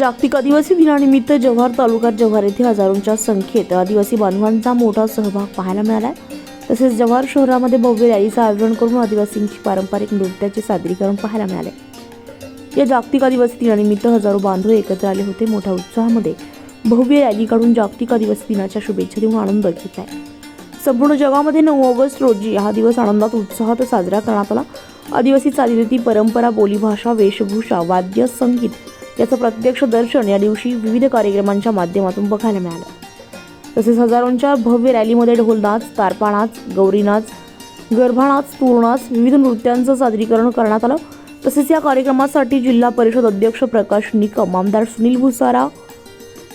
जागतिक आदिवासी दिनानिमित्त जव्हार तालुक्यात जव्हार येथे हजारोंच्या संख्येत आदिवासी बांधवांचा मोठा सहभाग पाहायला मिळाला आहे तसेच जव्हार शहरामध्ये भव्य रॅलीचं आयोजन करून आदिवासींची पारंपरिक नृत्याचे सादरीकरण पाहायला मिळाले. या जागतिक आदिवासी दिनानिमित्त हजारो बांधव एकत्र आले होते. मोठ्या उत्साहामध्ये भव्य रॅली काढून जागतिक आदिवासी दिनाच्या शुभेच्छा देऊन आनंद घेत आहे संपूर्ण जगामध्ये नऊ ऑगस्ट रोजी हा दिवस आनंदात उत्साहात साजरा करण्यात आला. आदिवासी चालीरीती परंपरा बोलीभाषा वेशभूषा वाद्य संगीत याचं प्रत्यक्ष दर्शन या दिवशी विविध कार्यक्रमांच्या माध्यमातून बघायला मिळालं. तसेच हजारोंच्या भव्य रॅलीमध्ये ढोलनाच तारपा गौरीनाच गौरी नाच विविध नृत्यांचं सादरीकरण करण्यात आलं. तसेच या कार्यक्रमासाठी जिल्हा परिषद अध्यक्ष प्रकाश निकम आमदार सुनील भुसारा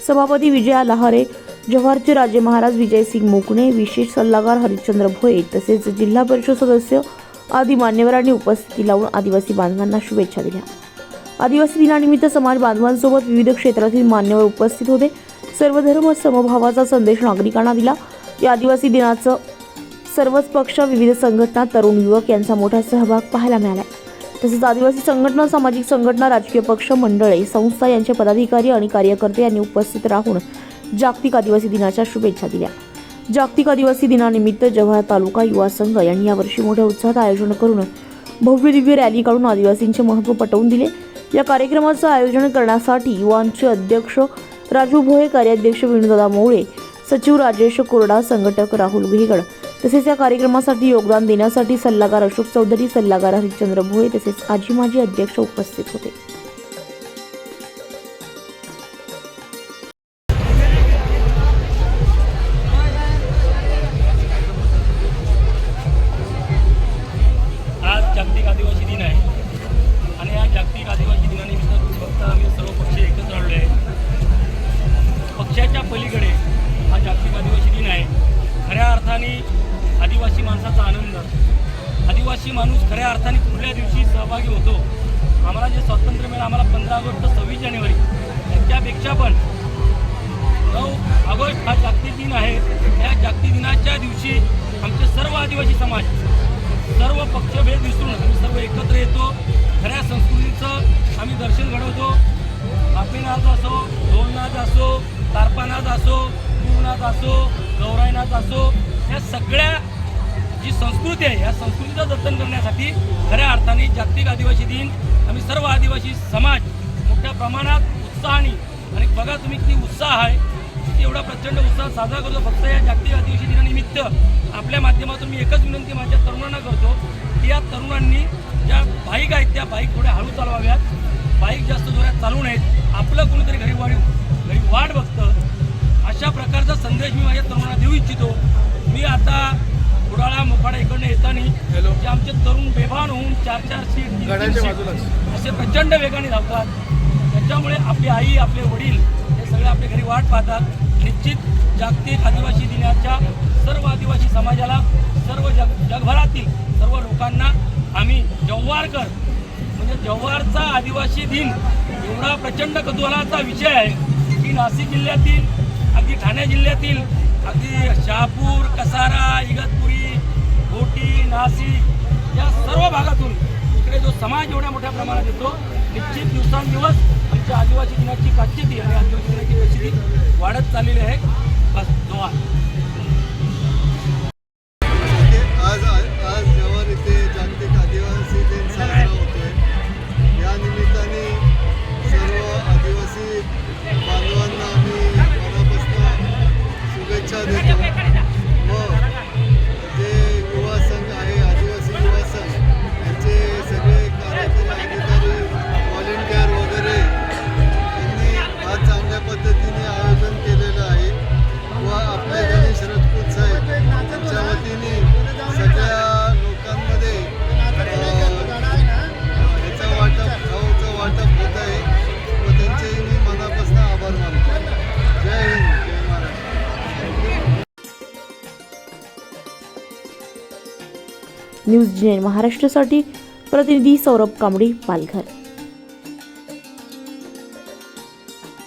सभापती विजया लहारे जव्हारचे राजे महाराज विजयसिंग मोकणे विशेष सल्लागार हरिश्चंद्र भोये तसेच जिल्हा परिषद सदस्य आदी मान्यवरांनी उपस्थिती लावून आदिवासी बांधवांना शुभेच्छा दिल्या. आदिवासी दिनानिमित्त समाज बांधवांसोबत विविध क्षेत्रातील मान्यवर उपस्थित होते. सर्वधर्म समभावाचा संदेश नागरिकांना दिला. या आदिवासी दिनाचं सर्वच पक्ष विविध संघटना तरुण युवक यांचा मोठा सहभाग पाहायला मिळाला तसेच आदिवासी संघटना सामाजिक संघटना राजकीय पक्ष मंडळे संस्था यांचे पदाधिकारी आणि कार्यकर्ते यांनी उपस्थित राहून जागतिक आदिवासी दिनाच्या शुभेच्छा दिल्या. जागतिक आदिवासी दिनानिमित्त जव्हार तालुका युवा संघ यांनी यावर्षी मोठ्या उत्साहात आयोजन करून भव्य दिव्य रॅली काढून आदिवासींचे महत्त्व पटवून दिले. या कार्यक्रमाचं आयोजन करण्यासाठी युवांचे अध्यक्ष राजू भोये कार्याध्यक्ष विणदादा मोळे सचिव राजेश कोरडा संघटक राहुल भेगड तसेच या कार्यक्रमासाठी योगदान देण्यासाठी सल्लागार अशोक चौधरी सल्लागार हरिश्चंद्र भोये तसेच आजी माजी अध्यक्ष उपस्थित होते. आनंद माणूस खऱ्या अर्थाने कुठल्या दिवशी सहभागी होतो? आम्हाला जे स्वातंत्र्य मिळालं आम्हाला पंधरा ऑगस्ट सव्वीस जानेवारी. त्यापेक्षा पण नऊ ऑगस्ट हा जागतिक दिन आहे. या जागतिक दिनाच्या दिवशी आमचे सर्व आदिवासी समाज सर्व पक्षभेद विसरून आम्ही सर्व एकत्र येतो. खऱ्या संस्कृतीचं आम्ही दर्शन घडवतो. बापीनाथ असो ढोलनाथ असो तारपानाथ असो गुरुनाथ असो गौरायनाथ असो या सगळ्या जी संस्कृती आहे या संस्कृतीचं जतन करण्यासाठी खऱ्या अर्थाने जागतिक आदिवासी दिन आम्ही सर्व आदिवासी समाज मोठ्या प्रमाणात उत्साहाने आणि बघा तुम्ही किती उत्साह आहे किती एवढा प्रचंड उत्साह साजरा करतो. फक्त या जागतिक आदिवासी दिनानिमित्त आपल्या माध्यमातून मी एकच विनंती माझ्या तरुणांना करतो की या तरुणांनी ज्या बाईक आहेत त्या बाईक थोड्या हळू चालवाव्यात. बाईक जास्त जोरात चालू नयेत आपलं कोणीतरी घरी वाढ घरी वाट बघतं. अशा प्रकारचा संदेश मी माझ्या तरुणांना देऊ इच्छितो. मी आता कुडाळा मोखाडा इकडनं येताना जे आमचे तरुण बेभान होऊन चार चार सीट असे प्रचंड वेगाने धावतात. त्याच्यामुळे आपली आई आपले वडील हे सगळे आपल्या घरी वाट पाहतात. निश्चित जागतिक आदिवासी दिनाच्या सर्व आदिवासी समाजाला सर्व जग जगभरातील सर्व लोकांना आम्ही जव्हारकर म्हणजे जव्हारचा आदिवासी दिन एवढा प्रचंड कुतूहलाचा विषय आहे की नाशिक जिल्ह्यातील अगदी ठाणे जिल्ह्यातील अगदी शहापूर कसारा इगतपुरी घोटी नाशिक या सर्व भागातून इकडे जो समाज एवढ्या मोठ्या प्रमाणात येतो निश्चित दिवसांदिवस न्यूज जी महाराष्ट्रासाठी प्रतिनिधी सौरभ कांबडी पालघर.